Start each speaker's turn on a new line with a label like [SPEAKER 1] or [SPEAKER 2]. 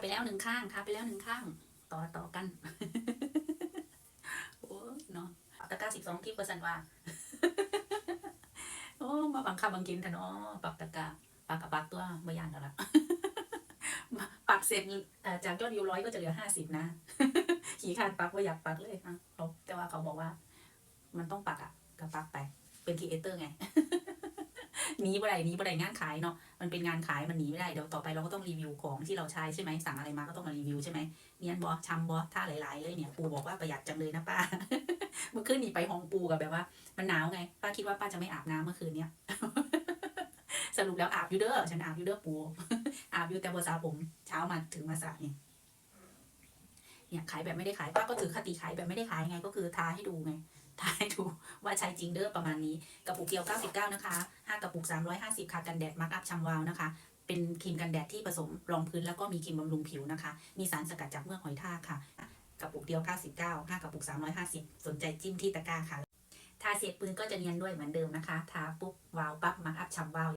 [SPEAKER 1] ไปแล้วหนึ่งข้างทาไปแล้วหนึ่งข้าง ต่อต่อกัน โอ้เนาะตะกร้าสิบสองทิปเปอร์เซ็นต์ว่า โอ้ มาบังคับบังกินกันเนาะปักตะกร้าปักกับปักตัวไม่ยานแล้วล่ะปักเสร็จจากยอดวิวร้อยก็จะเหลือห้าสิบนะ ขี่ขาดปักว่าอยากปักเลยอะแต่ว่าเขาบอกว่า มันต้องปักอะก็ปักไป เป็นครีเอเตอร์ไง หนีบ่ได้หนีบ่ได้งานขายเนาะมันเป็นงานขายมันหนีไม่ได้เดี๋ยวต่อไปเราก็ต้องรีวิวของที่เราใช้ใช่ไหมสั่งอะไรมาก็ต้องมารีวิวใช่ไหมเนียนบอชำบอท่าหลาย ๆ เลยเนี่ยปูบอกว่าประหยัดจังเลยนะป้าเมื่อคืนหนีไปห้องปูกับแบบว่า มันหนาวไงป้าคิดว่าป้าจะไม่อาบน้ำเมื่อคืนเนี้ยสรุปแล้วอาบอยู่เด้อฉันอาบอยู่เด้อปูอาบอยู่แต่บสาผมเช้ามาถึงมาสระเนี่ยเนี่ยขายแบบไม่ได้ขายป้าก็ถือคติขายแบบไม่ได้ขายไง ก็คือทาให้ดูไง ทายดูว่าใช้จริงเด้อประมาณนี้ กระปุกเดียว 99 นะคะ 5 กระปุก 350 ค่ะ กันแดดมาร์กอัพชัมวาวนะคะ เป็นครีมกันแดดที่ผสมรองพื้นแล้วก็มีครีมบำรุงผิวนะคะ มีสารสกัดจากเมือกหอยทากค่ะ กระปุกเดียว 99 5 กระปุก 350 สนใจจิ้มที่ตะกร้าค่ะ ทาเสร็จปืนก็จะเนียนด้วยเหมือนเดิมนะคะ ทาปุ๊บวาวปั๊บมาร์กอัพชัมวาว